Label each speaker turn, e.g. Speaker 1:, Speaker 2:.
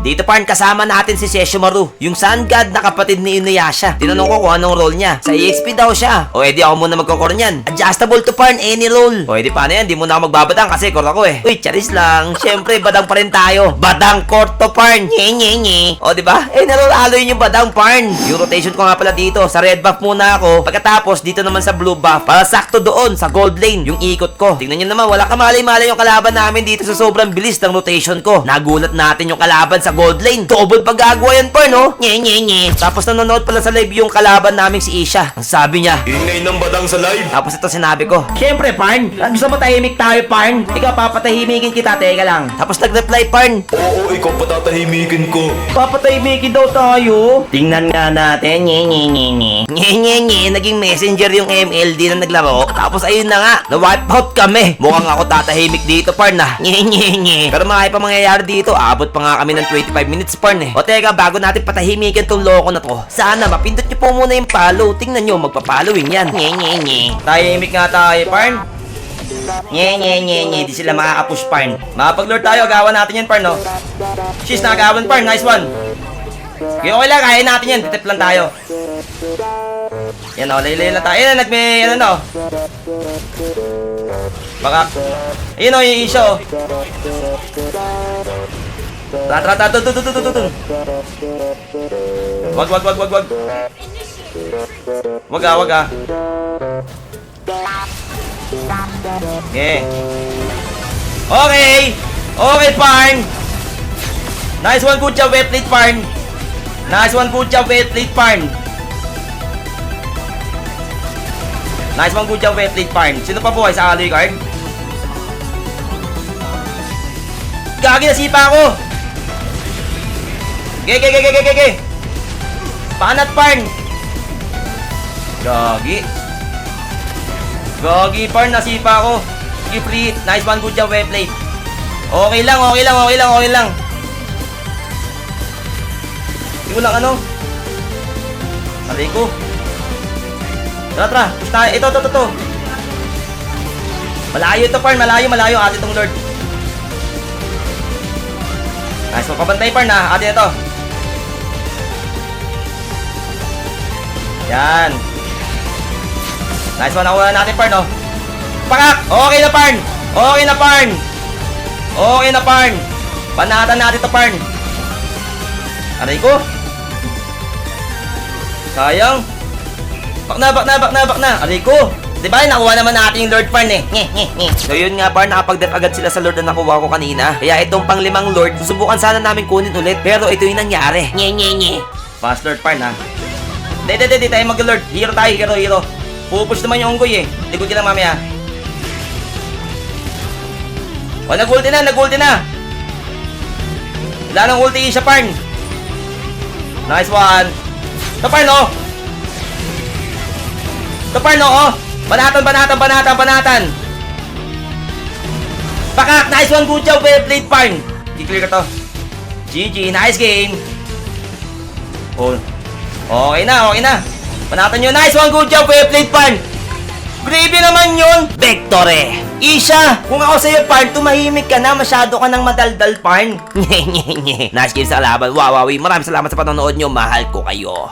Speaker 1: Dito parn, kasama natin si Seshomaru, yung Sun God na kapatid ni Inuyasha. Tinanong ko kung anong role niya. Sa EXP daw siya. O edi ako muna magkokor niyan. Adjustable to parn, any role. O edi paano yan, di muna ako magbabadang kasi core ako eh. Uy, charis lang. Siyempre, badang pa rin tayo. Badang court to parn. Nye, nye, nye. O di ba? Eh, nalolalo yun yung badang parn. Yung rotation ko nga pala dito, sa red buff muna ako. Pagkatapos, dito naman sa blue buff, para sakto doon, sa gold lane, yung ikot ko. Tingnan nyo naman, wala kamalay-malay yung kalaban namin dito sa sobrang bilis ng rotation ko. Nagulat natin yung kalaban sa gold lane. Double paggagawa yan pa, no? Nye, nye, nye. Tapos nanonood pala sa live yung kalaban namin si Isha. Ang sabi niya,
Speaker 2: Ingay ng badang sa live.
Speaker 1: tapos ito sinabi ko, Siyempre, Parn. Gusto mo tahimik tayo, Parn? Ikaw, papatahimikin kita, teka lang. Tapos nag-reply, Parn.
Speaker 2: Oo, ikaw patatahimikin ko.
Speaker 1: Papatahimikin daw tayo. Tingnan nga natin. Nye, nye, nye, nye. Nye, nye, nye. Naging messenger yung MLD na naglaro. Tapos ayun na nga, na-wipe out kami. Mukhang ako tatahimik dito, Parn na. Nye, nye, nye. Pero mga pa mangyayari dito, abot pa nga kami ng 25 minutes, Parn eh. O teka, bago natin patahimikin tong loko na to, sana mapindot nyo po muna yung follow. Tingnan nyo, magpa-following yan. Nye, nye, nye. Tahimik nga tayo, Parn. Nye, nye, nye, nye. Di sila makakapush, Parn. Makapag-lord tayo, agawan natin yan, Parn, no? She's nakagawan, Parn. Nice one. Okay, okay lang, kaya natin yan. Titip lang tayo. Yan o, laylay lang tayo. Yan, nagme, ano no. Baka, ayun o, yung isyo Tara, tara, tara, tun, tun, tun, tun. Wag, wag, wag, wag, wag. Wag ah, wag ah. Okay. Okay! Okay, Parn! Nice one, good job, wet plate, Parn! Nice one, good job, wet plate, Parn! Nice one, good job, wet plate, Parn. Sino pa buhay sa alloy card? Gagi, nasipa ako! Ge, ge, ge, ge, ge, ge, ge! Panat, Parn! Gagi. Gagi, Parn, nasipa ako. Sige, free. Nice one, good job, wet plate. Okay lang, okay lang, okay lang, okay lang. Hindi ko lang ano. Sabi ko. Tara, tara. Push. Ito, ito, ito, ito. Malayo ito, Parn. Malayo, malayo. Ate itong Lord. Nice. Magpapantay, Parn, ha. Ate ito. Yan. Nice one. Nakuha natin, Parn, oh. Pakak! Okay na, Parn! Okay na, Parn! Okay na, Parn! Panatan natin to, Parn! Aray ko! Sayang! Bak na, bak na, bak na, bak na! Aray ko! Diba, nakuha naman natin yung Lord Parn eh. Nye, nye, nye. So yun nga Parn, nakapag-dep agad sila sa Lord na nakuha ko kanina. Kaya itong pang limang Lord, susubukan sana namin kunin ulit. Pero ito yung nangyari. Nye, nye, nye. Fast Lord Parn ha. Hindi, hindi, tayo mag-Lord. Hero tayo, hero, hero. Pupush naman yung unggoy eh. Likod ka lang mamaya. O, nag-ulti na, nag-ulti na. Wala nang ulti siya, Parn. Nice one. Ito, Parn, oh. Ito, Parn, oh. Banatan, banatan, banatan, banatan. Pakak, nice one, good job, well played, Parn. I-clear ka to. GG, nice game. Oh. Okay na, okay na. Banatan nyo, nice one, good job, well played, Parn. Gravy naman yun! Victory! Isha! Kung ako sa'yo, Parn, tumahimik ka na. Masyado ka ng madaldal, Parn. Nye. Nice game sa kalaban. Wow, wow, Maraming salamat sa panonood nyo. Mahal ko kayo.